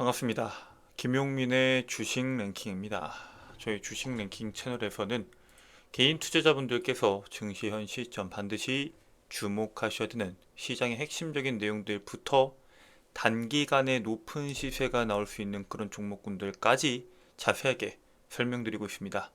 반갑습니다. 김용민의 주식 랭킹입니다. 저희 주식 랭킹 채널에서는 개인 투자자분들께서 증시 현 시점 반드시 주목하셔야 되는 시장의 핵심적인 내용들부터 단기간에 높은 시세가 나올 수 있는 그런 종목군들까지 자세하게 설명드리고 있습니다.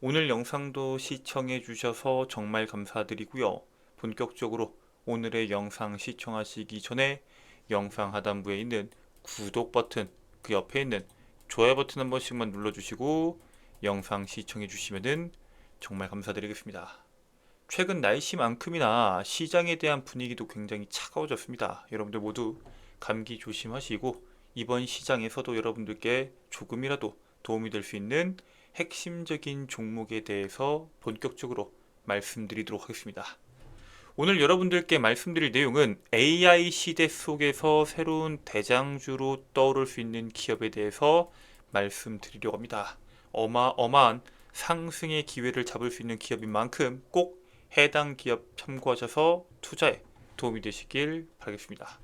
오늘 영상도 시청해 주셔서 정말 감사드리고요. 본격적으로 오늘의 영상 시청하시기 전에 영상 하단부에 있는 구독 버튼 그 옆에 있는 좋아요 버튼 한 번씩만 눌러주시고 영상 시청해 주시면은 정말 감사드리겠습니다. 최근 날씨만큼이나 시장에 대한 분위기도 굉장히 차가워졌습니다. 여러분들 모두 감기 조심하시고 이번 시장에서도 여러분들께 조금이라도 도움이 될 수 있는 핵심적인 종목에 대해서 본격적으로 말씀드리도록 하겠습니다. 오늘 여러분들께 말씀드릴 내용은 AI 시대 속에서 새로운 대장주로 떠오를 수 있는 기업에 대해서 말씀드리려고 합니다. 어마어마한 상승의 기회를 잡을 수 있는 기업인 만큼 꼭 해당 기업 참고하셔서 투자에 도움이 되시길 바라겠습니다.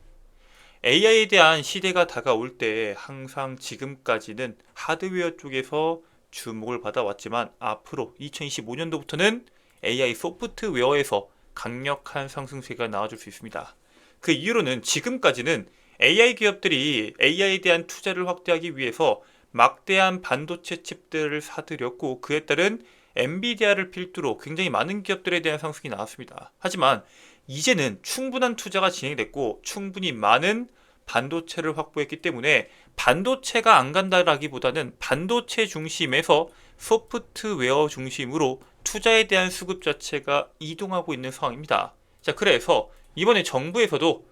AI에 대한 시대가 다가올 때 항상 지금까지는 하드웨어 쪽에서 주목을 받아왔지만 앞으로 2025년도부터는 AI 소프트웨어에서 강력한 상승세가 나와줄 수 있습니다. 그 이유로는 지금까지는 AI 기업들이 AI에 대한 투자를 확대하기 위해서 막대한 반도체 칩들을 사들였고 그에 따른 엔비디아를 필두로 굉장히 많은 기업들에 대한 상승이 나왔습니다. 하지만 이제는 충분한 투자가 진행됐고 충분히 많은 반도체를 확보했기 때문에 반도체가 안 간다라기보다는 반도체 중심에서 소프트웨어 중심으로 투자에 대한 수급 자체가 이동하고 있는 상황입니다. 자, 그래서 이번에 정부에서도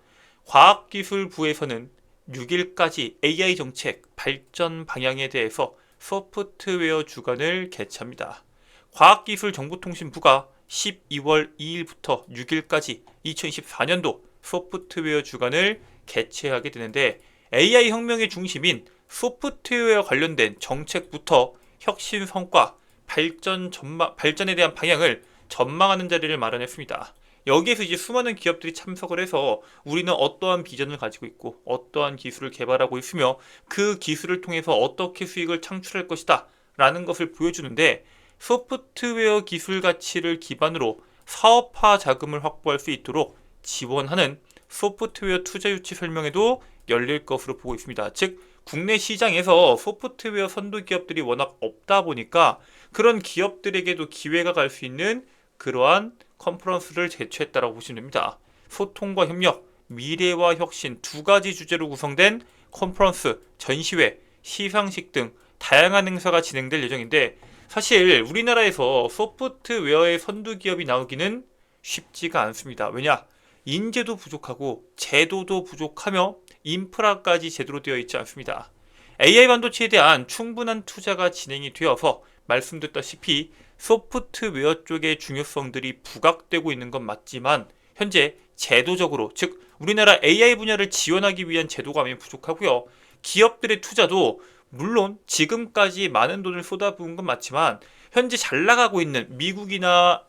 과학기술부에서는 6일까지 AI 정책 발전 방향에 대해서 소프트웨어 주간을 개최합니다. 과학기술정보통신부가 12월 2일부터 6일까지 2024년도 소프트웨어 주간을 개최하게 되는데 AI 혁명의 중심인 소프트웨어 관련된 정책부터 혁신 성과, 발전 전망, 발전에 대한 방향을 전망하는 자리를 마련했습니다. 여기에서 이제 수많은 기업들이 참석을 해서 우리는 어떠한 비전을 가지고 있고 어떠한 기술을 개발하고 있으며 그 기술을 통해서 어떻게 수익을 창출할 것이다 라는 것을 보여주는데 소프트웨어 기술 가치를 기반으로 사업화 자금을 확보할 수 있도록 지원하는 소프트웨어 투자 유치 설명회도 열릴 것으로 보고 있습니다. 즉 국내 시장에서 소프트웨어 선도 기업들이 워낙 없다 보니까 그런 기업들에게도 기회가 갈 수 있는 그러한 컨퍼런스를 개최했다고 보시면 됩니다. 소통과 협력, 미래와 혁신 두 가지 주제로 구성된 컨퍼런스, 전시회, 시상식 등 다양한 행사가 진행될 예정인데 사실 우리나라에서 소프트웨어의 선두 기업이 나오기는 쉽지가 않습니다. 왜냐? 인재도 부족하고 제도도 부족하며 인프라까지 제대로 되어 있지 않습니다. AI 반도체에 대한 충분한 투자가 진행이 되어서 말씀드렸다시피 소프트웨어 쪽의 중요성들이 부각되고 있는 건 맞지만 현재 제도적으로 즉 우리나라 AI 분야를 지원하기 위한 제도가 많이 부족하고요. 기업들의 투자도 물론 지금까지 많은 돈을 쏟아부은 건 맞지만 현재 잘 나가고 있는 미국이나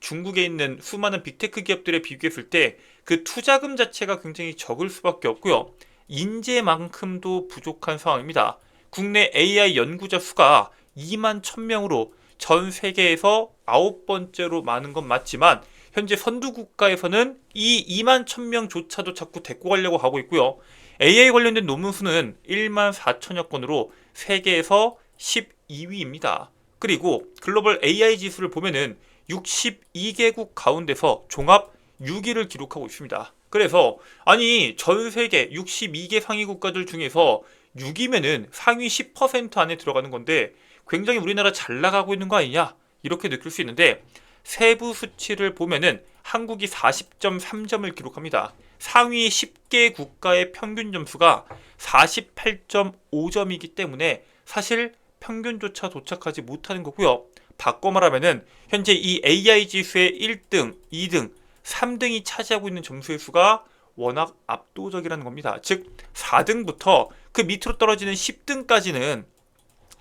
중국에 있는 수많은 빅테크 기업들에 비교했을 때 그 투자금 자체가 굉장히 적을 수밖에 없고요. 인재만큼도 부족한 상황입니다. 국내 AI 연구자 수가 2만 1000명으로 전 세계에서 아홉 번째로 많은 건 맞지만 현재 선두 국가에서는 이 2만 1000명조차도 자꾸 데리고 가려고 하고 있고요. AI 관련된 논문 수는 1만 4천여 건으로 세계에서 12위입니다. 그리고 글로벌 AI 지수를 보면은 62개국 가운데서 종합 6위를 기록하고 있습니다. 그래서 아니 전 세계 62개 상위 국가들 중에서 6위면은 상위 10% 안에 들어가는 건데 굉장히 우리나라 잘 나가고 있는 거 아니냐 이렇게 느낄 수 있는데 세부 수치를 보면은 한국이 40.3점을 기록합니다. 상위 10개 국가의 평균 점수가 48.5점이기 때문에 사실 평균조차 도착하지 못하는 거고요. 바꿔 말하면은 현재 이 AI 지수의 1등, 2등, 3등이 차지하고 있는 점수의 수가 워낙 압도적이라는 겁니다. 즉 4등부터 그 밑으로 떨어지는 10등까지는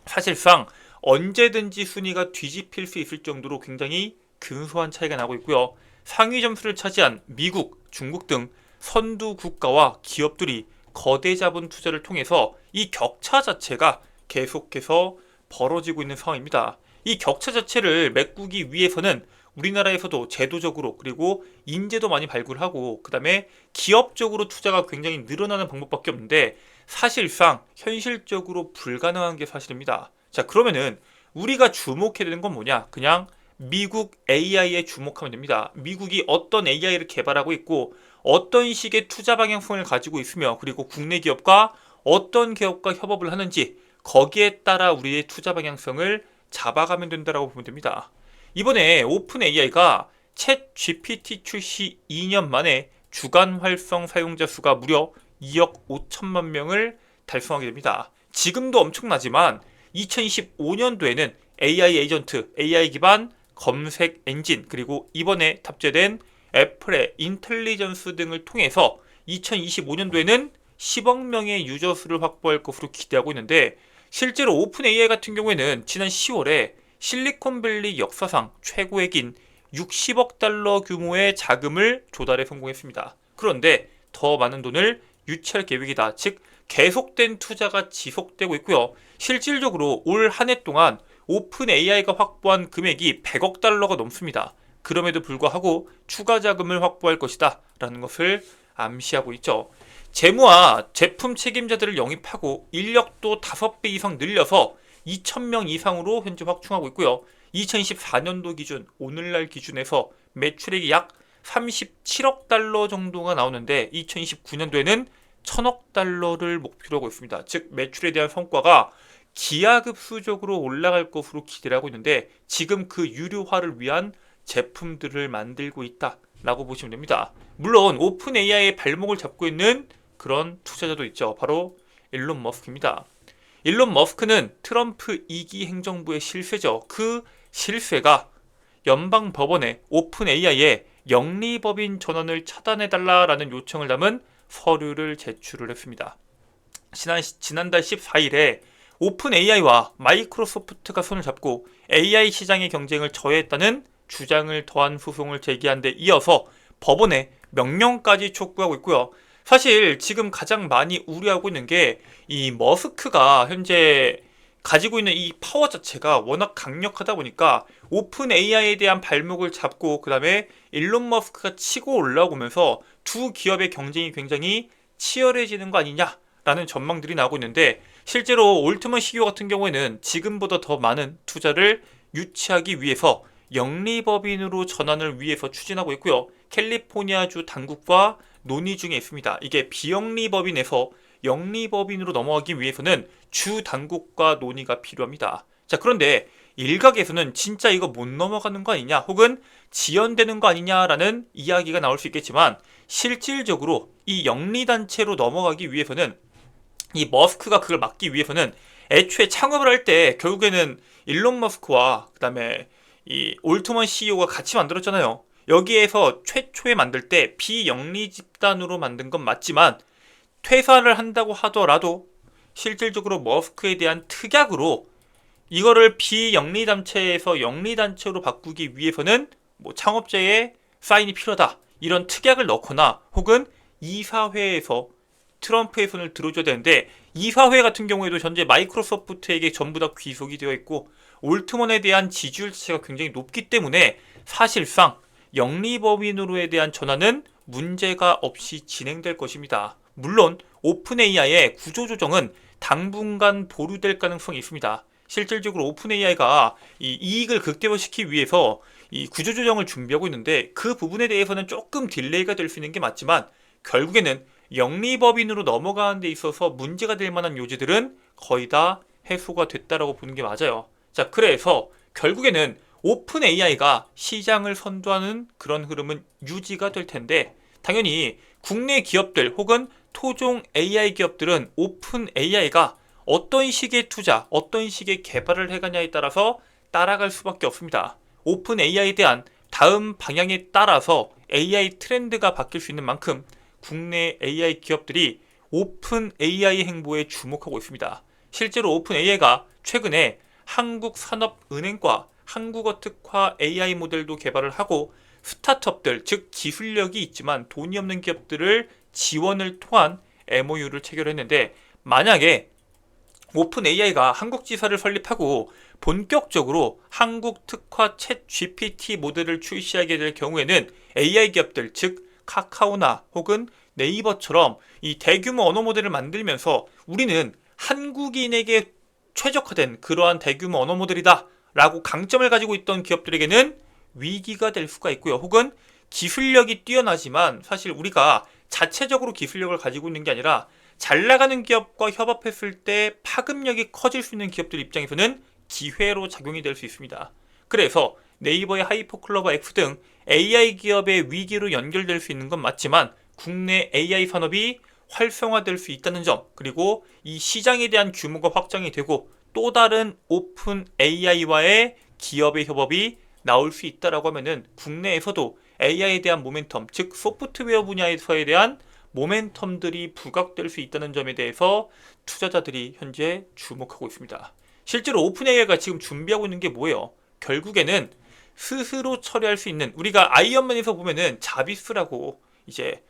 사실상 언제든지 순위가 뒤집힐 수 있을 정도로 굉장히 근소한 차이가 나고 있고요. 상위 점수를 차지한 미국, 중국 등 선두 국가와 기업들이 거대 자본 투자를 통해서 이 격차 자체가 계속해서 벌어지고 있는 상황입니다. 이 격차 자체를 메꾸기 위해서는 우리나라에서도 제도적으로 그리고 인재도 많이 발굴하고 그다음에 기업적으로 투자가 굉장히 늘어나는 방법밖에 없는데 사실상 현실적으로 불가능한 게 사실입니다. 자 그러면은 우리가 주목해야 되는 건 뭐냐? 그냥 미국 AI에 주목하면 됩니다. 미국이 어떤 AI를 개발하고 있고 어떤 식의 투자 방향성을 가지고 있으며 그리고 국내 기업과 어떤 기업과 협업을 하는지 거기에 따라 우리의 투자 방향성을 잡아가면 된다라고 보면 됩니다. 이번에 오픈 AI가 챗 GPT 출시 2년 만에 주간 활성 사용자 수가 무려 2억 5천만 명을 달성하게 됩니다. 지금도 엄청나지만 2025년도에는 AI 에이전트, AI 기반 검색 엔진, 그리고 이번에 탑재된 애플의 인텔리전스 등을 통해서 2025년도에는 10억 명의 유저 수를 확보할 것으로 기대하고 있는데 실제로 오픈 AI 같은 경우에는 지난 10월에 실리콘밸리 역사상 최고액 인 60억 달러 규모의 자금을 조달에 성공했습니다. 그런데 더 많은 돈을 유치할 계획이다. 즉 계속된 투자가 지속되고 있고요. 실질적으로 올 한 해 동안 오픈 AI가 확보한 금액이 100억 달러가 넘습니다. 그럼에도 불구하고 추가 자금을 확보할 것이다. 라는 것을 암시하고 있죠. 재무와 제품 책임자들을 영입하고 인력도 5배 이상 늘려서 2,000명 이상으로 현재 확충하고 있고요. 2024년도 기준, 오늘날 기준에서 매출액이 약 37억 달러 정도가 나오는데 2029년도에는 1000억 달러를 목표로 하고 있습니다. 즉 매출에 대한 성과가 기하급수적으로 올라갈 것으로 기대를 하고 있는데 지금 그 유료화를 위한 제품들을 만들고 있다라고 보시면 됩니다. 물론 오픈 AI의 발목을 잡고 있는 그런 투자자도 있죠. 바로 일론 머스크입니다. 일론 머스크는 트럼프 2기 행정부의 실세죠. 그 실세가 연방 법원에 오픈 AI의 영리법인 전환을 차단해달라라는 요청을 담은 서류를 제출을 했습니다. 지난, 지난달 14일에 오픈 AI와 마이크로소프트가 손을 잡고 AI 시장의 경쟁을 저해했다는 주장을 더한 소송을 제기한 데 이어서 법원에 명령까지 촉구하고 있고요. 사실 지금 가장 많이 우려하고 있는 게 이 머스크가 현재 가지고 있는 이 파워 자체가 워낙 강력하다 보니까 오픈 AI에 대한 발목을 잡고 그 다음에 일론 머스크가 치고 올라오면서 두 기업의 경쟁이 굉장히 치열해지는 거 아니냐라는 전망들이 나오고 있는데 실제로 올트먼 CEO 같은 경우에는 지금보다 더 많은 투자를 유치하기 위해서 영리법인으로 전환을 위해서 추진하고 있고요. 캘리포니아주 당국과 논의 중에 있습니다. 이게 비영리법인에서 영리법인으로 넘어가기 위해서는 주 당국과 논의가 필요합니다. 자, 그런데 일각에서는 진짜 이거 못 넘어가는 거 아니냐, 혹은 지연되는 거 아니냐라는 이야기가 나올 수 있겠지만, 실질적으로 이 영리단체로 넘어가기 위해서는 이 머스크가 그걸 막기 위해서는 애초에 창업을 할 때 결국에는 일론 머스크와 그다음에 이 올트먼 CEO가 같이 만들었잖아요. 여기에서 최초에 만들 때 비영리 집단으로 만든 건 맞지만 퇴사를 한다고 하더라도 실질적으로 머스크에 대한 특약으로 이거를 비영리 단체에서 영리 단체로 바꾸기 위해서는 뭐 창업자의 사인이 필요하다 이런 특약을 넣거나 혹은 이사회에서 트럼프의 손을 들어줘야 되는데 이사회 같은 경우에도 현재 마이크로소프트에게 전부 다 귀속이 되어 있고 올트먼에 대한 지지율 자체가 굉장히 높기 때문에 사실상 영리법인으로에 대한 전환은 문제가 없이 진행될 것입니다. 물론 오픈 AI의 구조 조정은 당분간 보류될 가능성이 있습니다. 실질적으로 오픈 AI가 이 이익을 극대화시키기 위해서 이 구조 조정을 준비하고 있는데 그 부분에 대해서는 조금 딜레이가 될 수 있는 게 맞지만 결국에는 영리법인으로 넘어가는 데 있어서 문제가 될 만한 요지들은 거의 다 해소가 됐다라고 보는 게 맞아요. 자, 그래서 결국에는 오픈 AI가 시장을 선도하는 그런 흐름은 유지가 될 텐데 당연히 국내 기업들 혹은 토종 AI 기업들은 오픈 AI가 어떤 식의 투자, 어떤 식의 개발을 해가냐에 따라서 따라갈 수밖에 없습니다. 오픈 AI에 대한 다음 방향에 따라서 AI 트렌드가 바뀔 수 있는 만큼 국내 AI 기업들이 오픈 AI 행보에 주목하고 있습니다. 실제로 오픈 AI가 최근에 한국산업은행과 한국어 특화 AI 모델도 개발을 하고 스타트업들, 즉 기술력이 있지만 돈이 없는 기업들을 지원을 통한 MOU를 체결했는데 만약에 오픈 AI가 한국 지사를 설립하고 본격적으로 한국 특화 챗 GPT 모델을 출시하게 될 경우에는 AI 기업들 즉 카카오나 혹은 네이버처럼 이 대규모 언어 모델을 만들면서 우리는 한국인에게 최적화된 그러한 대규모 언어 모델이다 라고 강점을 가지고 있던 기업들에게는 위기가 될 수가 있고요. 혹은 기술력이 뛰어나지만 사실 우리가 자체적으로 기술력을 가지고 있는 게 아니라 잘 나가는 기업과 협업했을 때 파급력이 커질 수 있는 기업들 입장에서는 기회로 작용이 될 수 있습니다. 그래서 네이버의 하이퍼클로버 X 등 AI 기업의 위기로 연결될 수 있는 건 맞지만 국내 AI 산업이 활성화될 수 있다는 점 그리고 이 시장에 대한 규모가 확장이 되고 또 다른 오픈 AI와의 기업의 협업이 나올 수 있다라고 하면은 국내에서도 AI에 대한 모멘텀 즉 소프트웨어 분야에서에 대한 모멘텀들이 부각될 수 있다는 점에 대해서 투자자들이 현재 주목하고 있습니다. 실제로 오픈 AI가 지금 준비하고 있는 게 뭐예요? 결국에는 스스로 처리할 수 있는 우리가 아이언맨에서 보면은 자비스라고 이제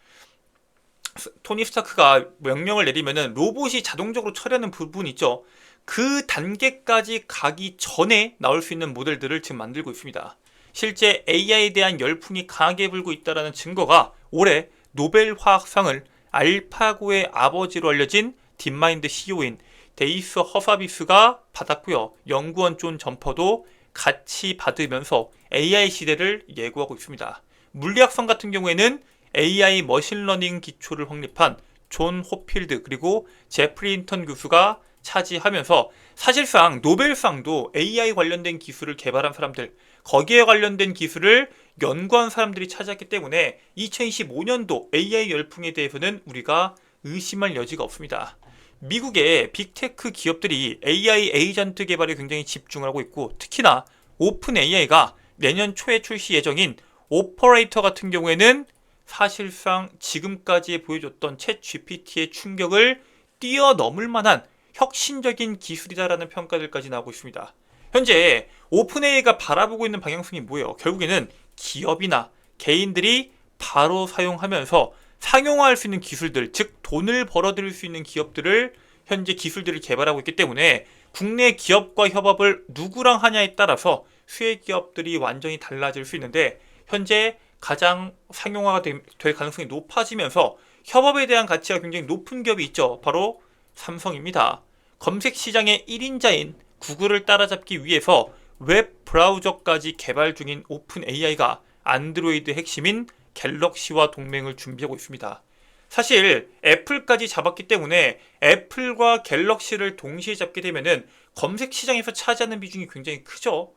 토니 스타크가 명령을 내리면은 로봇이 자동적으로 처리하는 부분 있죠. 그 단계까지 가기 전에 나올 수 있는 모델들을 지금 만들고 있습니다. 실제 AI에 대한 열풍이 강하게 불고 있다는 증거가 올해 노벨 화학상을 알파고의 아버지로 알려진 딥마인드 CEO인 데이스 허사비스가 받았고요. 연구원 존 점퍼도 같이 받으면서 AI 시대를 예고하고 있습니다. 물리학성 같은 경우에는 AI 머신러닝 기초를 확립한 존 호필드 그리고 제프리 인턴 교수가 차지하면서 사실상 노벨상도 AI 관련된 기술을 개발한 사람들 거기에 관련된 기술을 연구한 사람들이 차지했기 때문에 2025년도 AI 열풍에 대해서는 우리가 의심할 여지가 없습니다. 미국의 빅테크 기업들이 AI 에이전트 개발에 굉장히 집중을 하고 있고 특히나 오픈 AI가 내년 초에 출시 예정인 오퍼레이터 같은 경우에는 사실상 지금까지 보여줬던 챗 GPT의 충격을 뛰어넘을 만한 혁신적인 기술이다라는 평가들까지 나오고 있습니다. 현재 오픈AI가 바라보고 있는 방향성이 뭐예요? 결국에는 기업이나 개인들이 바로 사용하면서 상용화할 수 있는 기술들, 즉 돈을 벌어들일 수 있는 기업들을 현재 기술들을 개발하고 있기 때문에 국내 기업과 협업을 누구랑 하냐에 따라서 수혜 기업들이 완전히 달라질 수 있는데 현재 가장 상용화가 될 가능성이 높아지면서 협업에 대한 가치가 굉장히 높은 기업이 있죠. 바로 삼성입니다. 검색 시장의 1인자인 구글을 따라잡기 위해서 웹 브라우저까지 개발 중인 오픈 AI가 안드로이드 핵심인 갤럭시와 동맹을 준비하고 있습니다. 사실 애플까지 잡았기 때문에 애플과 갤럭시를 동시에 잡게 되면은 검색 시장에서 차지하는 비중이 굉장히 크죠.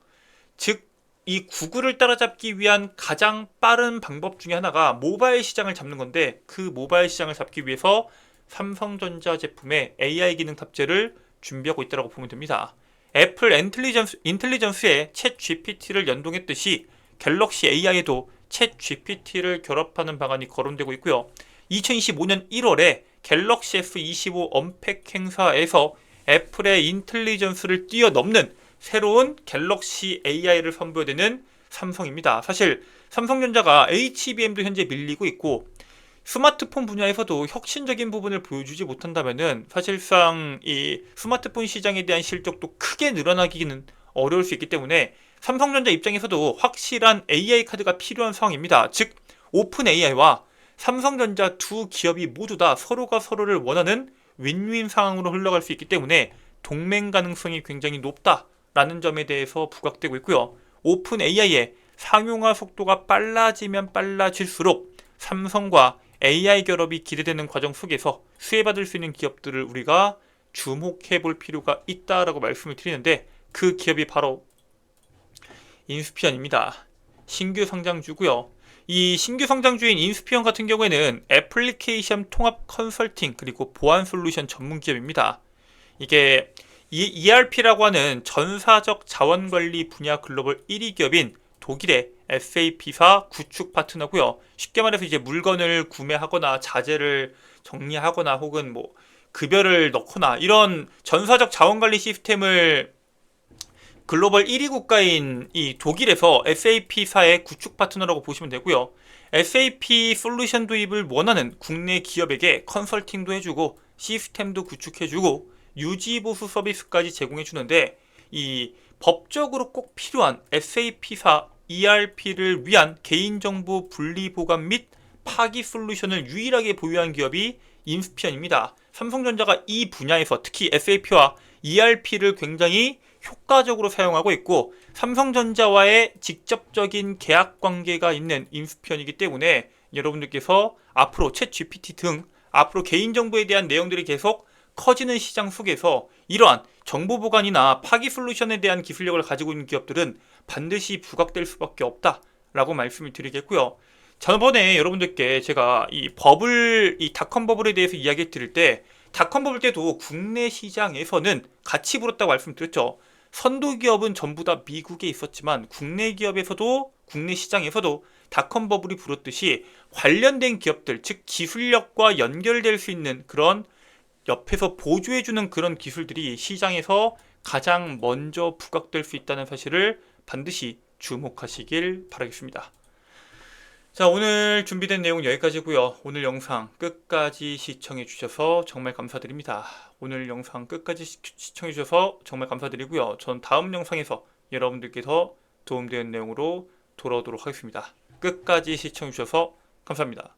즉, 이 구글을 따라잡기 위한 가장 빠른 방법 중에 하나가 모바일 시장을 잡는 건데 그 모바일 시장을 잡기 위해서 삼성전자 제품의 AI 기능 탑재를 준비하고 있다고 보면 됩니다. 애플 인텔리전스, 인텔리전스에 챗 GPT를 연동했듯이 갤럭시 AI에도 챗 GPT를 결합하는 방안이 거론되고 있고요. 2025년 1월에 갤럭시 S25 언팩 행사에서 애플의 인텔리전스를 뛰어넘는 새로운 갤럭시 AI를 선보여되는 삼성입니다. 사실 삼성전자가 HBM도 현재 밀리고 있고 스마트폰 분야에서도 혁신적인 부분을 보여주지 못한다면은 사실상 이 스마트폰 시장에 대한 실적도 크게 늘어나기는 어려울 수 있기 때문에 삼성전자 입장에서도 확실한 AI 카드가 필요한 상황입니다. 즉 오픈 AI와 삼성전자 두 기업이 모두 다 서로가 서로를 원하는 윈윈 상황으로 흘러갈 수 있기 때문에 동맹 가능성이 굉장히 높다라는 점에 대해서 부각되고 있고요. 오픈 AI의 상용화 속도가 빨라지면 빨라질수록 삼성과 AI 결합이 기대되는 과정 속에서 수혜받을 수 있는 기업들을 우리가 주목해 볼 필요가 있다라고 말씀을 드리는데 그 기업이 바로 인스피언입니다. 신규 상장주고요. 이 신규 상장주인 인스피언 같은 경우에는 애플리케이션 통합 컨설팅 그리고 보안 솔루션 전문 기업입니다. 이게 ERP라고 하는 전사적 자원 관리 분야 글로벌 1위 기업인 독일의 SAP사 구축 파트너고요. 쉽게 말해서 이제 물건을 구매하거나 자재를 정리하거나 혹은 뭐 급여를 넣거나 이런 전사적 자원 관리 시스템을 글로벌 1위 국가인 이 독일에서 SAP사의 구축 파트너라고 보시면 되고요. SAP 솔루션 도입을 원하는 국내 기업에게 컨설팅도 해주고 시스템도 구축해주고 유지 보수 서비스까지 제공해주는데 이 법적으로 꼭 필요한 SAP사 ERP를 위한 개인정보 분리 보관 및 파기 솔루션을 유일하게 보유한 기업이 인스피언입니다. 삼성전자가 이 분야에서 특히 SAP와 ERP를 굉장히 효과적으로 사용하고 있고 삼성전자와의 직접적인 계약 관계가 있는 인스피언이기 때문에 여러분들께서 앞으로 챗 GPT 등 앞으로 개인정보에 대한 내용들이 계속 커지는 시장 속에서 이러한 정보 보관이나 파기 솔루션에 대한 기술력을 가지고 있는 기업들은 반드시 부각될 수밖에 없다라고 말씀을 드리겠고요. 저번에 여러분들께 제가 이 버블, 이 닷컴 버블에 대해서 이야기 드릴 때 닷컴 버블 때도 국내 시장에서는 같이 불었다고 말씀드렸죠. 선도 기업은 전부 다 미국에 있었지만 국내 기업에서도 국내 시장에서도 닷컴 버블이 불었듯이 관련된 기업들, 즉 기술력과 연결될 수 있는 그런 옆에서 보조해주는 그런 기술들이 시장에서 가장 먼저 부각될 수 있다는 사실을 반드시 주목하시길 바라겠습니다. 자, 오늘 준비된 내용 여기까지고요. 오늘 영상 끝까지 시청해 주셔서 정말 감사드립니다. 오늘 영상 끝까지 시- 시청해 주셔서 정말 감사드리고요. 전 다음 영상에서 여러분들께서 도움되는 내용으로 돌아오도록 하겠습니다. 끝까지 시청해 주셔서 감사합니다.